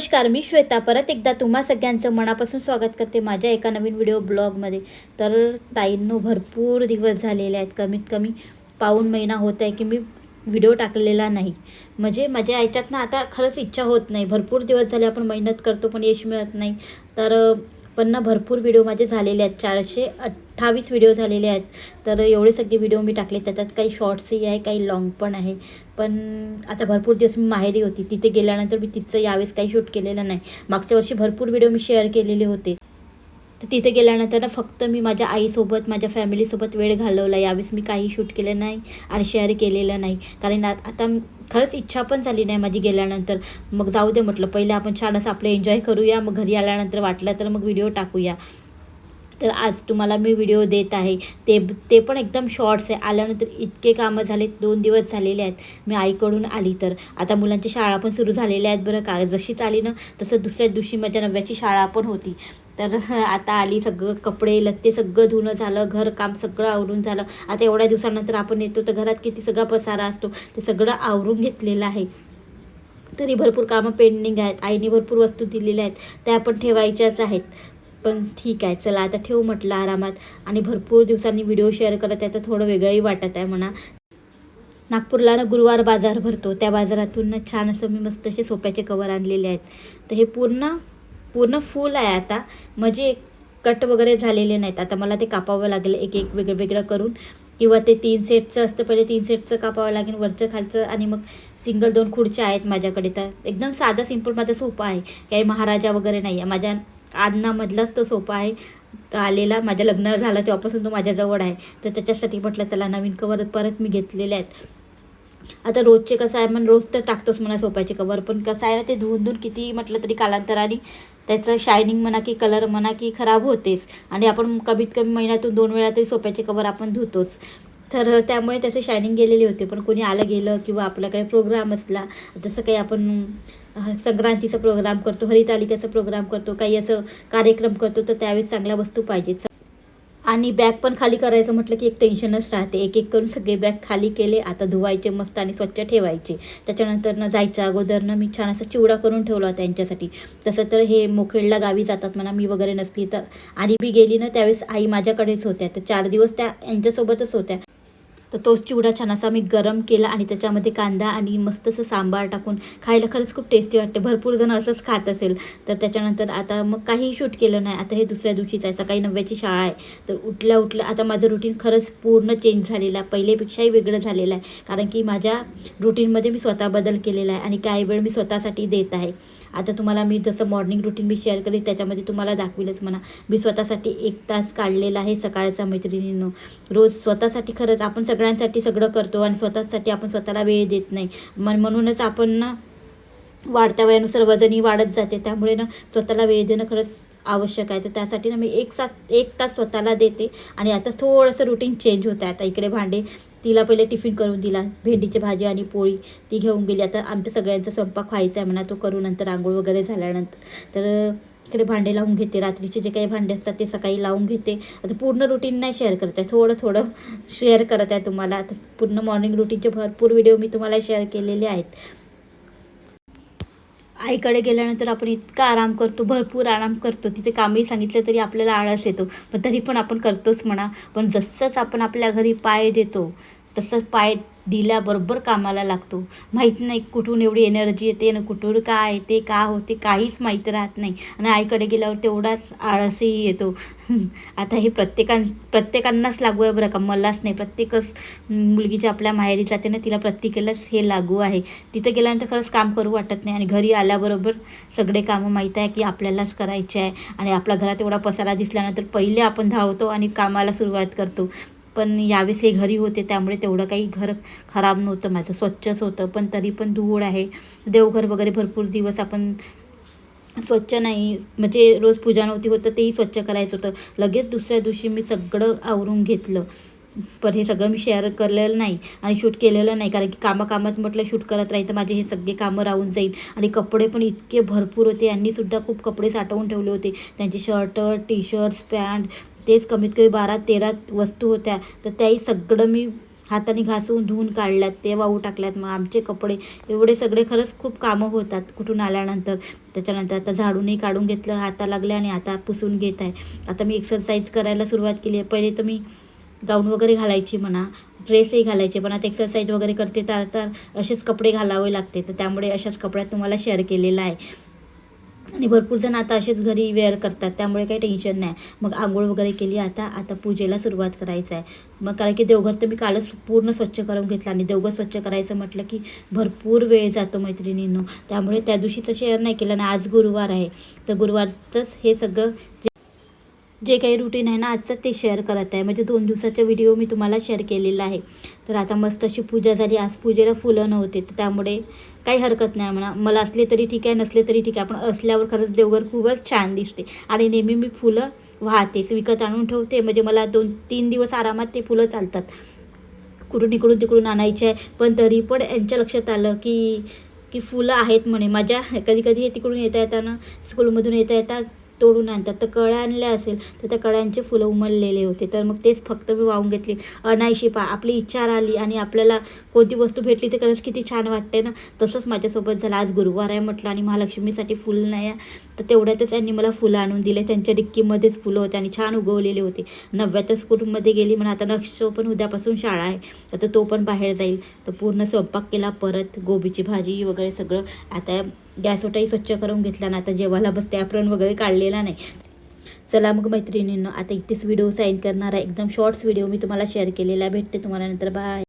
नमस्कार मी श्वेता. परत एकदा तुम्हा सगळ्यांचं मनापासून स्वागत करते माझ्या एका नवीन व्हिडिओ ब्लॉगमध्ये. तर ताईंनो भरपूर दिवस झालेले आहेत. कमीत कमी पाऊण महिना होत आहे की मी व्हिडिओ टाकलेला नाही. म्हणजे माझ्या याच्यात ना आता खरंच इच्छा होत नाही. भरपूर दिवस झाले आपण मेहनत करतो पण यश मिळत नाही. तर पण ना भरपूर व्हिडिओ माझे झालेले आहेत. चारशे अठ्ठावीस व्हिडिओ झालेले आहेत. तर एवढे सगळे व्हिडिओ मी टाकले. त्याच्यात काही शॉर्ट्सही आहे काही लॉंग पण आहे. पण आता भरपूर दिवस मी माहेरी होती. तिथे गेल्यानंतर मी तिचं यावेळेस काही शूट केलेलं नाही. मागच्या वर्षी भरपूर व्हिडिओ मी शेअर केलेले होते. तर तिथे गेल्यानंतर ना फक्त मी माझ्या आईसोबत माझ्या फॅमिलीसोबत वेळ घालवला. यावेळेस मी काही शूट केलं नाही आणि शेअर केलेलं नाही. कारण आता खरंच इच्छा पण झाली नाही माझी गेल्यानंतर. मग जाऊ दे म्हटलं पहिले आपण छान असं आपलं एन्जॉय करूया. मग घरी आल्यानंतर वाटलं तर मग व्हिडिओ टाकूया. तर आज तुम्हाला मी व्हिडिओ देत आहे. ते ते पण एकदम शॉर्ट्स आहे. आल्यानंतर इतके कामं झाले दोन दिवस झालेले आहेत. मी आईकडून आली तर. आता मुलांची शाळा पण सुरू झालेल्या आहेत बरं का. जशीच आली ना तसं दुसऱ्या दिवशी माझ्या नव्याची शाळा पण होती. तर आता आली सगळं कपडे लत्ते सगळं धुणं झालं घरकाम सगळं आवरून झालं. आता एवढ्या दिवसानंतर आपण येतो तर घरात किती सगळा पसारा असतो ते सगळं आवरून घेतलेलं आहे. तरी भरपूर कामं पेंडिंग आहेत आईने भरपूर वस्तू दिलेल्या आहेत त्या पण ठेवायच्याच आहेत. पण ठीक आहे चला आता ठेवू म्हटलं आरामात आणि भरपूर दिवसांनी व्हिडिओ शेअर करत आहे तर थोडं वेगळंही वाटत आहे म्हणा. नागपूरला ना गुरुवार बाजार भरतो त्या बाजारातून ना छान असं मी मस्त असे सोप्याचे कवर आणलेले आहेत. तर हे पूर्ण पूर्ण फुल आहे आता. म्हणजे कट वगैरे झालेले नाहीत. आता मला ते कापावं लागेल एक एक वेगळं वेगळं करून. किंवा ते तीन सेटचं असतं पहिले तीन सेटचं कापावं लागेल वरचं खालचं आणि मग सिंगल दोन खुर्च्या आहेत माझ्याकडे. तर एकदम साधा सिंपल माझा सोपा आहे. काही महाराजा वगैरे नाही आहे माझ्या आदनामधलाच तो सोपा आहे. तर आलेला माझ्या लग्न झालं तेव्हापासून तो माझ्याजवळ आहे. तर त्याच्यासाठी म्हटलं चला नवीन कवर परत मी घेतलेले आहेत. आता रोजचे कसं आहे मग रोज तर टाकतोच म्हणा सोप्याचे कवर पण कसं आहे ना ते धुवून धुवून किती म्हटलं तरी कालांतराने त्याचं शायनिंग म्हणा की कलर म्हणा की खराब होतेच. आणि आपण कमीत कमी महिन्यातून दोन वेळा तरी सोप्याचे कवर आपण धुतोच. तर त्यामुळे त्याचे शायनिंग गेलेले होते पण कोणी आलं गेलं किंवा आपल्याकडे प्रोग्राम असला जसं काही आपण संक्रांतीचा प्रोग्राम करतो हरितालिकेचा प्रोग्राम करतो काही असं कार्यक्रम करतो तर त्यावेळेस चांगल्या वस्तू पाहिजेत. आणि बॅग पण खाली करायचं म्हटलं की एक टेन्शनच राहते. एक एक करून सगळे बॅग खाली केले. आता धुवायचे मस्त आणि स्वच्छ ठेवायचे. त्याच्यानंतर न जायच्या अगोदरनं मी छान असा चिवडा करून ठेवला होता यांच्यासाठी. तसं तर हे मोखेडला गावी जातात म्हणा मी वगैरे नसली तर. आणि मी गेली ना त्यावेळेस आई माझ्याकडेच होत्या. तर चार दिवस त्या यांच्यासोबतच होत्या. तर तोच चिवडा छान असा मी गरम केला आणि त्याच्यामध्ये कांदा आणि मस्त असं सांबार टाकून खायला खरंच खूप टेस्टी वाटते. भरपूर जण असंच खात असेल. तर त्याच्यानंतर आता मग काही शूट केलं नाही. आता हे दुसऱ्या दिवशीच आहे सकाळी नव्याची शाळा आहे. तर उठल्या उठल्या आता माझं रुटीन खरंच पूर्ण चेंज झालेलं आहे. पहिलेपेक्षाही वेगळं झालेलं आहे. कारण की माझ्या रुटीनमध्ये मी स्वतः बदल केलेला आहे आणि काही वेळ मी स्वतःसाठी देत आहे. आता तुम्हाला मी जसं मॉर्निंग रुटीन मी शेअर करेल त्याच्यामध्ये तुम्हाला दाखविलंच म्हणा. मी स्वतःसाठी एक तास काढलेला आहे सकाळचा मैत्रिणीनं. रोज स्वतःसाठी खरंच आपण सगळ्यांसाठी सगळं करतो आणि स्वतःसाठी आपण स्वतःला वेळ देत नाही. मन म्हणूनच आपण ना वाढत्या वयानुसार वजनही वाढत जाते. त्यामुळे ना स्वतःला वेळ देणं खरंच आवश्यक आहे. तर त्यासाठी ना मी एक सात एक तास स्वतःला देते. आणि आता थोडंसं रुटीन चेंज होतं आहे आता इकडे भांडे तिला पहिले टिफिन करून दिला भेंडीची भाजी आणि पोळी ती घेऊन गेली. आता आमच्या सगळ्यांचा स्वयंपाक व्हायचा आहे म्हणा तो करू नंतर आंघोळ वगैरे झाल्यानंतर. तर इकडे भांडे लावून घेते रात्रीचे जे काही भांडे असतात ते सकाळी लावून घेते. आता पूर्ण रुटीन नाही शेअर करत आहे थोडं थोडं शेअर करत आहे तुम्हाला. आता पूर्ण मॉर्निंग रुटीनचे भरपूर व्हिडिओ मी तुम्हाला शेअर केलेले आहेत. आईकडे गेल्यानंतर आपण इतका आराम करतो भरपूर आराम करतो. तिथे कामही सांगितलं तरी आपल्याला आळस येतो. पण तरी पण आपण करतोच म्हणा. पण जसंच आपण आपल्या घरी पाय देतो तसंच पाय दिल्याबरोबर कामाला लागतो. माहीत नाही कुठून एवढी एनर्जी येते ना कुठून काय येते का होते काहीच माहीत राहत नाही. आणि आईकडे गेल्यावर तेवढाच आळसही येतो. आता हे प्रत्येकां प्रत्येकांनाच लागू आहे बरं का. मलाच नाही. प्रत्येकच मुलगी जी आपल्या माहेरी जाते ना तिला प्रत्येकालाच हे लागू आहे. तिथं गेल्यानंतर खरंच काम करू वाटत नाही. आणि घरी आल्याबरोबर सगळे कामं माहीत आहे की आपल्यालाच करायचे आहे. आणि आपल्या घरात एवढा पसारा दिसल्यानंतर पहिले आपण धावतो आणि कामाला सुरुवात करतो. पण यावेळेस हे घरी होते त्यामुळे तेवढं काही घर खराब नव्हतं माझं स्वच्छच होतं. पण तरी पण धूळ आहे. देवघर वगैरे भरपूर दिवस आपण स्वच्छ नाही म्हणजे रोज पूजा नव्हती होतं तेही स्वच्छ करायचं होतं. लगेच दुसऱ्या दिवशी मी सगळं आवरून घेतलं. पण हे सगळं मी शेअर केलेलं नाही आणि शूट केलेलं नाही. कारण की कामाकामात म्हटलं शूट करत राहील तर माझे हे सगळे कामं राहून जाईल. आणि कपडे पण इतके भरपूर होते. यांनीसुद्धा खूप कपडे साठवून ठेवले होते. त्यांचे शर्ट टी शर्ट्स पॅन्ट तेच कमीत कमी बारा तेरा वस्तू होत्या. तर त्याही सगळं मी हाताने घासून धुवून काढल्यात ते वाहू टाकल्यात. मग आमचे कपडे एवढे सगळे खरंच खूप कामं होतात कुठून आल्यानंतर. त्याच्यानंतर आता झाडूनही काढून घेतलं हाता लागले आणि आता पुसून घेत आहे. आता मी एक्सरसाइज करायला सुरुवात केली आहे. पहिले तर मी गाऊन वगैरे घालायची म्हणा ड्रेसही घालायचे. पण आता एक्सरसाइज वगैरे करते तर आता असेच कपडे घालावे लागते. तर त्यामुळे अशाच कपड्यात तुम्हाला शेअर केलेला आहे. आणि भरपूर जण आता असेच घरी वेअर करतात त्यामुळे काही टेन्शन नाही. मग आंघोळ वगैरे केली आता आता पूजेला सुरुवात करायचं आहे. मग कारण की देवघर तर मी कालच पूर्ण स्वच्छ करून घेतलं आणि देवघर स्वच्छ करायचं म्हटलं की भरपूर वेळ जातो मैत्रिणींनो. त्यामुळे त्या दिवशीचं शेअर नाही केलं आणि आज गुरुवार आहे. तर गुरुवारचंच हे सगळं जे- जे काही रुटीन आहे ना आजचं ते शेअर करत आहे. म्हणजे दोन दिवसाचा व्हिडिओ मी तुम्हाला शेअर केलेला आहे. तर आता मस्त अशी पूजा झाली. आज पूजेला फुलं नव्हते तर त्यामुळे काही हरकत नाही म्हणा. मला असले तरी ठीक आहे नसले तरी ठीक आहे. पण असल्यावर खरंच देवघर खूपच छान दिसते. आणि नेहमी मी फुलं वाहतेच विकत आणून ठेवते. म्हणजे मला दोन तीन दिवस आरामात ते फुलं चालतात. कुठून इकडून तिकडून आणायचे आहे. पण तरी पण यांच्या लक्षात आलं की की फुलं आहेत म्हणे. माझ्या कधी कधी हे तिकडून येता येताना स्कूलमधून येता येता तोडून आणतात. तर कळ्या आणल्या असेल तर त्या कळ्यांचे फुलं उमललेले होते. तर मग तेच फक्त मी वाहून घेतली. अनायशी पा आपली इच्छा आली आणि आपल्याला कोणती वस्तू भेटली तर खरंच किती छान वाटते ना? तसंच माझ्यासोबत झालं. आज गुरुवार आहे म्हटलं आणि महालक्ष्मीसाठी फुल नाही आहे. तर तेवढ्यातच यांनी मला फुलं आणून दिले. त्यांच्या डिक्कीमध्येच फुलं होते आणि छान उगवलेले होते. नवव्यातच स्कूलमध्ये गेली म्हणा आता नक्ष पण उद्यापासून शाळा आहे. आता तो पण बाहेर जाईल. तर पूर्ण स्वयंपाक केला परत गोबीची भाजी वगैरे सगळं. आता गॅसवटाही स्वच्छ करून घेतला ना आता जेवायला बसते आपण वगैरे काढलेला नाही. चला मग मैत्रिणींनो आता इथेच व्हिडिओ साईन करणार आहे. एकदम शॉर्ट्स व्हिडिओ मी तुम्हाला शेअर केलेला आहे. भेटते तुम्हाला नंतर. बाय